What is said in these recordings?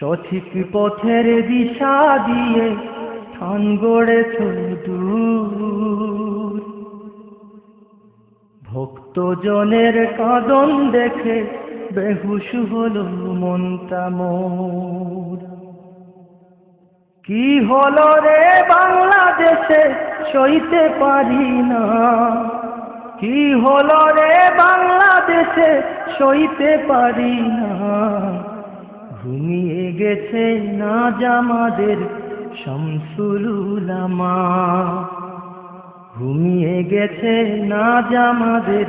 সঠিক পথের দিশা দিয়ে স্থান গড়েছ দূর। ভক্তজনের কাঁদন দেখে বেহুশ হলো মনটা মোর কি হলো রে বাংলাদেশে সইতে পারি না? কি হলো রে বাংলাদেশে সইতে পারি না? গেছে না জামাদের শামসুলুলামা ঘুমিয়ে গেছে না জামাদের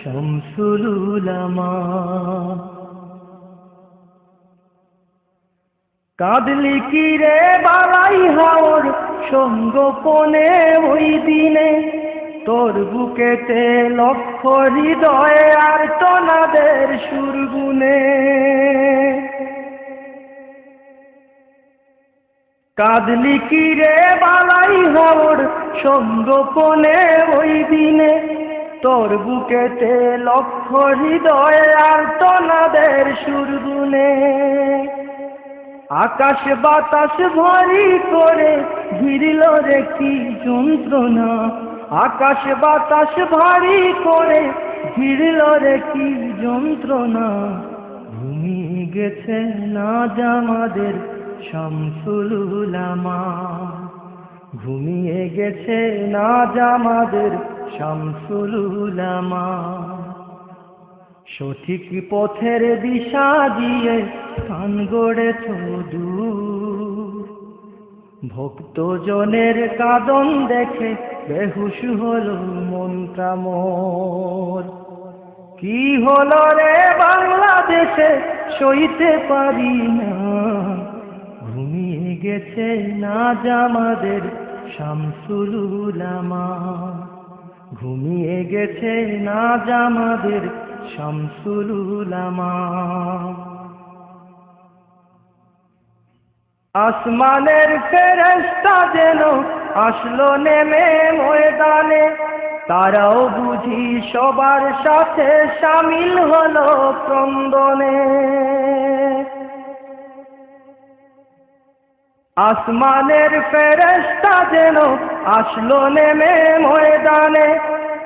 শামসুলুলামা কাঁদলি কি রে বালাই হাওর সঙ্গোপনে ওই দিনে? তোর বুকেতে লক্ষ হৃদয় আর তোনাদের সুরগুনে। কাঁদলি কি রে বালাই হাওর সঙ্গোপনে ওই দিনে তোর বুকেতে লক্ষ হৃদয় আর তোনাদের সুরগুনে আকাশ বাতাস ভারী করে ঘিরল রে কি যন্ত্রণা। আকাশ বাতাস ভারী করে ঘিরল রে কি যন্ত্রণা। ঘুমিয়ে গেছে না জামাদের শামসুলুলামা ঘুমিয়ে গেছে না জামাদের শামসুলুলামা সঠিক পথের দিশা দিয়ে স্থান গড়েছ দূর ভক্তজনের কাদন দেখে বেহুশ হলো মোর। কি হলো রে বাংলাদেশে সইতে পারি না। ঘুমিয়ে গেছে না জামাদের শামসুলুলামা ঘুমিয়ে গেছে না জামাদের শামসুলুলামা আসমানের ফেরেস্তা যেন আসলো নেমে ময়দানে, তারাও বুঝি সবার সাথে সামিল হলো ক্রন্দনে। আসমানের ফেরেস্তা যেন আসলো নেমে ময়দানে,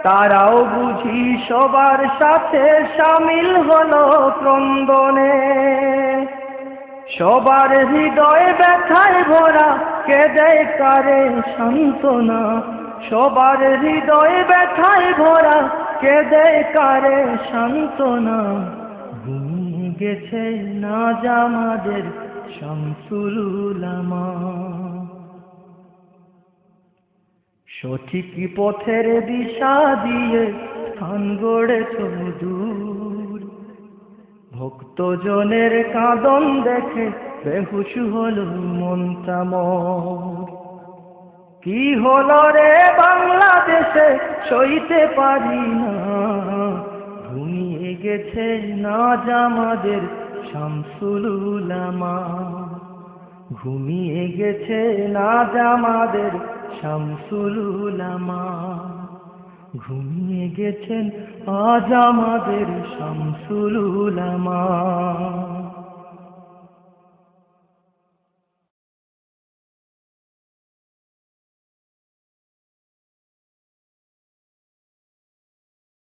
তারাও বুঝি সবার সাথে সামিল হলো ক্রন্দনে। সবার হৃদয় ব্যথায় ভরা, কেঁদে কারে সান্ত্বনা। সবার হৃদয় ব্যথায় ভরা, কেঁদে কারে সান্ত্বনা। গেছে না জামাদের শামসুলুলামা সঠিক পথের দিশা দিয়ে স্থান গড়েছ দূর। ভক্তজনের কাঁদন দেখে বেহুশ হল মনটা মোর। কি হলো রে বাংলাদেশে? সইতে পারি না। ঘুমিয়ে গেছে না জামাদের শামসুলুলামা ঘুমিয়ে গেছে না জামাদের শামসুলুলামা ঘুমিয়ে গেছেন আজ আমাদের শামসুলুলামা